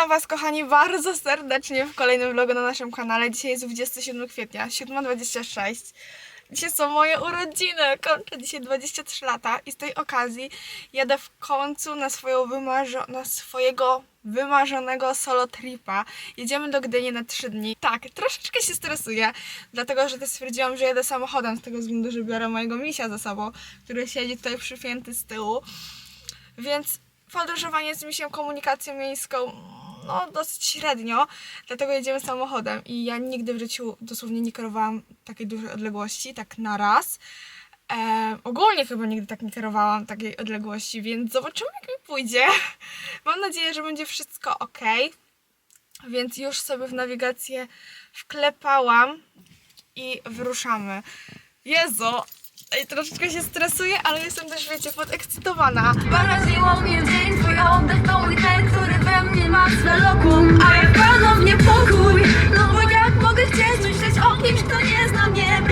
Witam Was, kochani, bardzo serdecznie w kolejnym vlogu na naszym kanale. Dzisiaj jest 27 kwietnia, 7.26. Dzisiaj są moje urodziny, kończę dzisiaj 23 lata i z tej okazji jadę w końcu na, swoją wymarzo- na swojego wymarzonego solo tripa. Jedziemy do Gdyni na 3 dni. Tak, troszeczkę się stresuję, dlatego że też stwierdziłam, że jedę samochodem z tego względu, że biorę mojego misia ze sobą, który siedzi tutaj przypięty z tyłu. Więc podróżowanie z misją komunikacją miejską no dosyć średnio, dlatego jedziemy samochodem i ja nigdy w życiu dosłownie nie kierowałam takiej dużej odległości, tak na raz. E, ogólnie chyba nigdy tak nie kierowałam takiej odległości, więc zobaczymy jak mi pójdzie. Mam nadzieję, że będzie wszystko ok. Więc już sobie w nawigację wklepałam i wyruszamy. Jezu, Ej, troszeczkę się stresuję, ale jestem też, wiecie, podekscytowana. Poraziło mnie dzień twój oddech to mój ten, który we mnie ma swe lokum A ja wpadłam w niepokój No bo jak mogę chcieć myśleć o kimś, kto nie zna mnie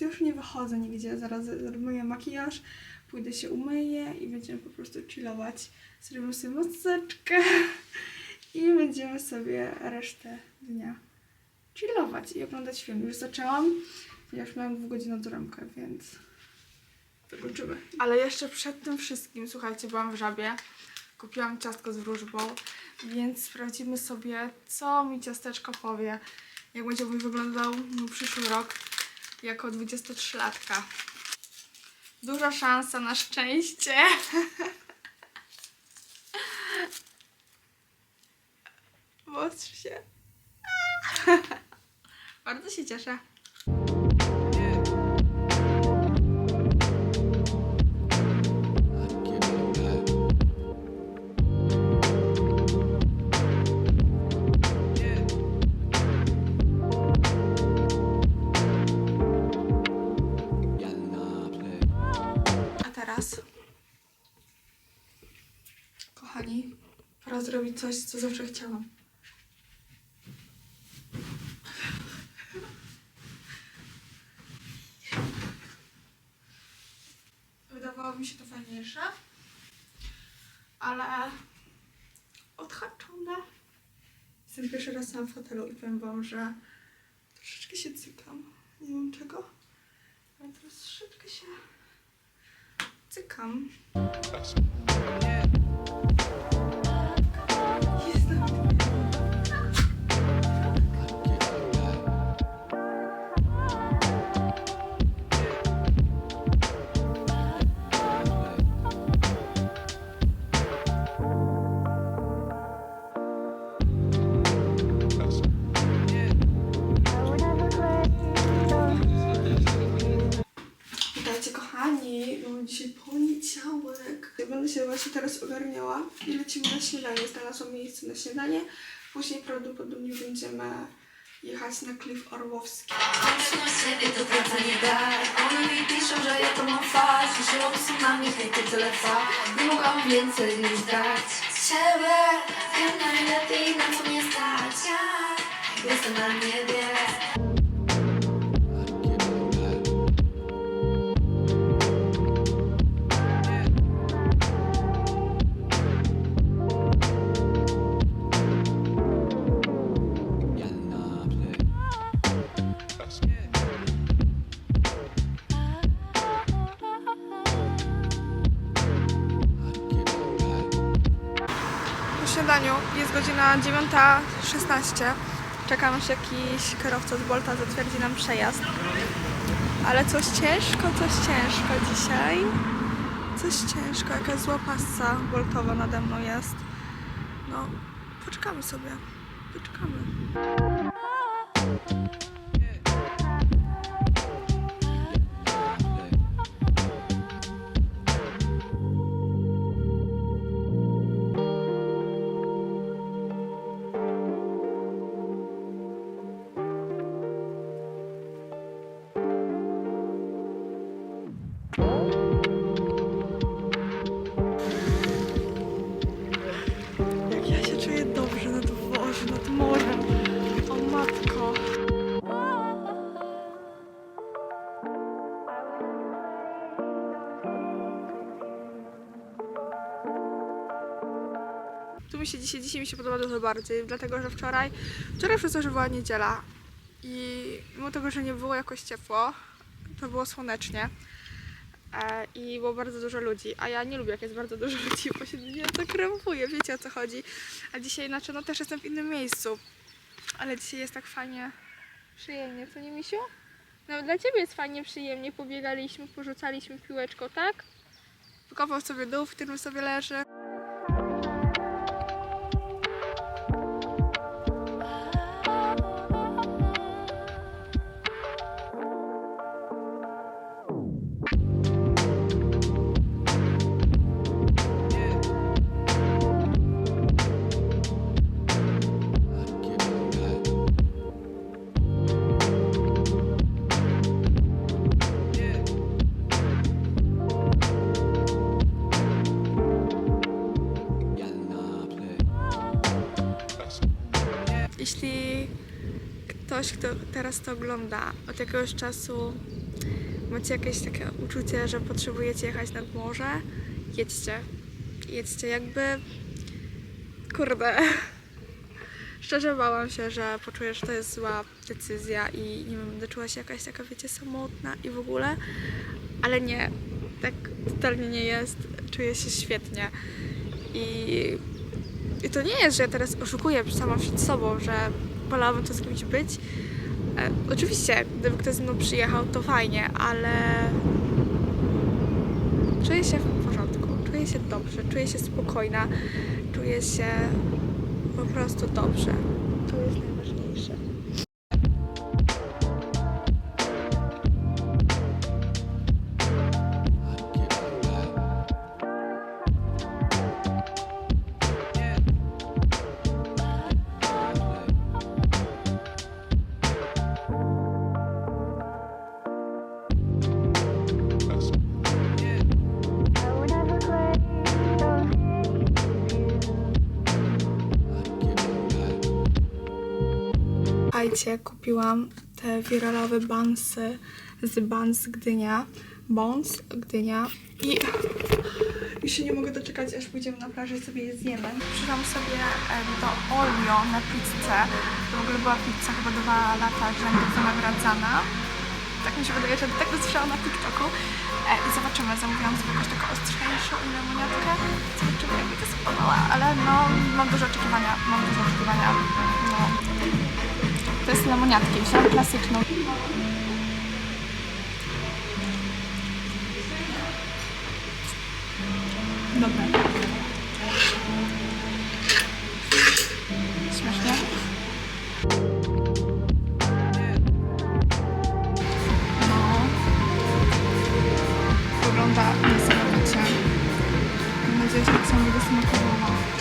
więc już nie wychodzę nigdzie. Zaraz zrobię makijaż, pójdę się umyję i będziemy po prostu chillować. Zrobimy sobie maseczkę i będziemy sobie resztę dnia chillować i oglądać film. Już zaczęłam, ponieważ miałam dwugodzinną doremkę, więc wykończymy. Ale jeszcze przed tym wszystkim, słuchajcie, byłam w Żabie. Kupiłam ciastko z wróżbą, więc sprawdzimy sobie, co mi ciasteczko powie jak będzie mój wyglądał mój przyszły rok jako 23-latka. Duża szansa na szczęście. Mostrz się. Bardzo się cieszę. Coś, co zawsze chciałam. Wydawało mi się to fajniejsze, ale odhaczone. Jestem pierwszy raz na fotelu i powiem wam, że troszeczkę się cykam. Nie wiem czego, ale troszeczkę się cykam. Się właśnie teraz ogarniała i lecimy na śniadanie. Znalazłam miejsce na śniadanie. Później prawdopodobnie będziemy jechać na Klif Orłowski. Siebie, to One mi piszą, że ja to mam tyle Nie więcej niż na co stać Ja jestem na niebie śniadaniu jest godzina 9.16. Czekam aż jakiś kierowca z Bolta zatwierdzi nam przejazd. Ale coś ciężko, coś ciężko dzisiaj. Coś ciężko, jakaś zła passa boltowa nade mną jest. No, poczekamy sobie. Poczekamy. Dzisiaj, dzisiaj mi się podoba dużo bardziej, dlatego że wczoraj, wczoraj przez to, że była niedziela i mimo tego, że nie było jakoś ciepło, to było słonecznie e, i było bardzo dużo ludzi, a ja nie lubię jak jest bardzo dużo ludzi, bo się nie tak krępuję, wiecie o co chodzi. A dzisiaj, znaczy, no też jestem w innym miejscu, ale dzisiaj jest tak fajnie, przyjemnie, co nie misiu? No dla Ciebie jest fajnie, przyjemnie, pobiegaliśmy, porzucaliśmy piłeczką, tak? Wykopał sobie dół, w którym sobie leży. Ktoś, kto teraz to ogląda, od jakiegoś czasu macie jakieś takie uczucie, że potrzebujecie jechać nad morze, jedźcie. Jedźcie jakby... Kurde. Szczerze bałam się, że poczuję, że to jest zła decyzja i nie wiem, będę czuła się jakaś taka, wiecie, samotna i w ogóle. Ale nie, tak totalnie nie jest. Czuję się świetnie. I i to nie jest, że ja teraz oszukuję sama przed sobą, że wolałabym z kimś być. E, oczywiście, gdyby ktoś ze mną przyjechał, to fajnie, ale czuję się w porządku, czuję się dobrze, czuję się spokojna, czuję się po prostu dobrze. To jest najważniejsze. Kupiłam te wiralowe bansy z Bans Gdynia. Bons Gdynia. I już się nie mogę doczekać, aż pójdziemy na plażę i sobie je zjemy. Przyszłam sobie do Olio na pizzę. To w ogóle była pizza chyba dwa lata rzędu wynagradzana. Tak mi się wydaje, że tak usłyszałam na TikToku. E, I zobaczymy, zamówiłam sobie jakąś taką ostrzejszą i lemoniatkę. Zobaczymy, jak mi to spodobała. Ale no, mam duże oczekiwania. Mam duże oczekiwania. No. To jest lemoniatki, wziąłem klasyczną. Dobre. Śmiesznie? No. Wygląda niesamowicie. Mam nadzieję, że tak samo będę smakowała.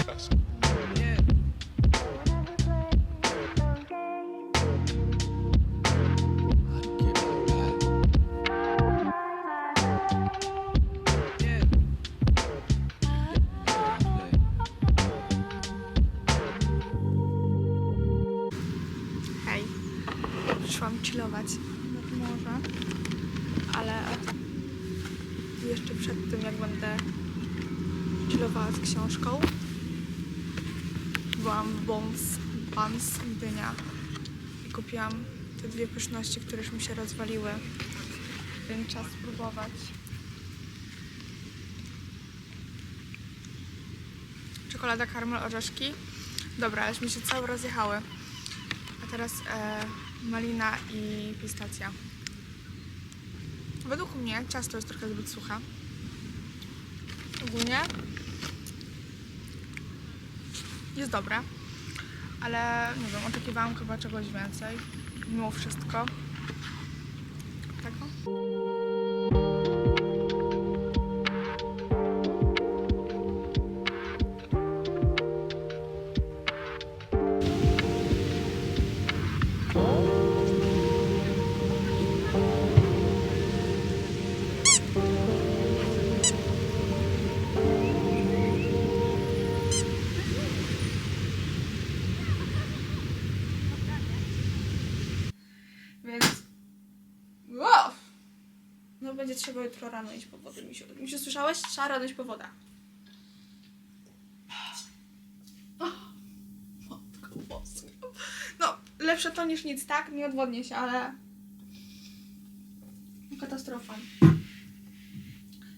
Morze, ale jeszcze przed tym, jak będę chillowała z książką, byłam w Bons, Bans Gdynia i kupiłam te dwie pyszności, które już mi się rozwaliły, więc czas spróbować. Czekolada, karmel, orzeszki. Dobra, ależ mi się całe rozjechały. A teraz e, malina i pistacja. Według mnie ciasto jest trochę zbyt suche. ogólnie. Jest dobre, ale nie wiem, oczekiwałam chyba czegoś więcej, mimo wszystko. Tak o. będzie trzeba jutro rano iść po wodę, misiu. Misiu, słyszałeś? Trzeba rano iść po wodę. Matko boska. No, lepsze to niż nic, tak? Nie odwodnię się, ale... Katastrofa.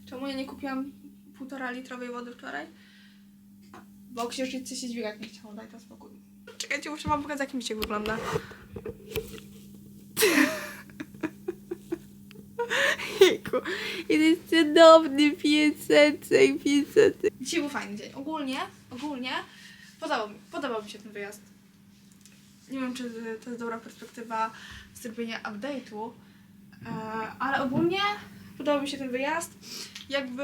Czemu ja nie kupiłam półtora litrowej wody wczoraj? Bo księżniczce się dźwigać nie chciało, daj to spokój. Czekajcie, muszę wam pokazać, jak misiek wygląda. Jest cudowny pieseczek, pieseczek. Dzisiaj był fajny dzień. Ogólnie, ogólnie podobał mi, podobał mi się ten wyjazd. Nie wiem, czy to jest dobra perspektywa zrobienia update'u, e, ale ogólnie podobał mi się ten wyjazd. Jakby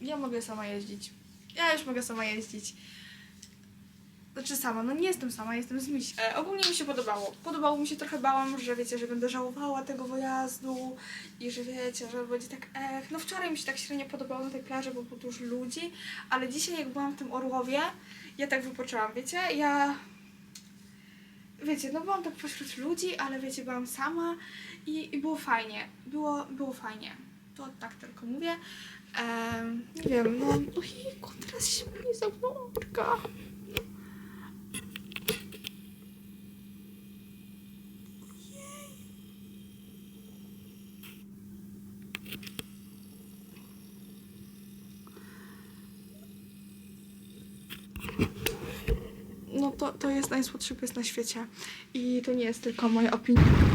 ja mogę sama jeździć. Ja już mogę sama jeździć. Znaczy sama, no nie jestem sama, jestem z Misi. E, ogólnie mi się podobało. Podobało mi się, trochę bałam, że wiecie, że będę żałowała tego wyjazdu i że wiecie, że będzie tak ech. No wczoraj mi się tak średnio podobało na tej plaży, bo było dużo ludzi, ale dzisiaj jak byłam w tym Orłowie, ja tak wypoczęłam, wiecie, ja... Wiecie, no byłam tak pośród ludzi, ale wiecie, byłam sama i, i było fajnie. Było, było fajnie. To tak tylko mówię. Nie wiem, no... Ojejku, teraz się mi zamknął to, jest najsłodszy pies na świecie. I to nie jest tylko moja opinia.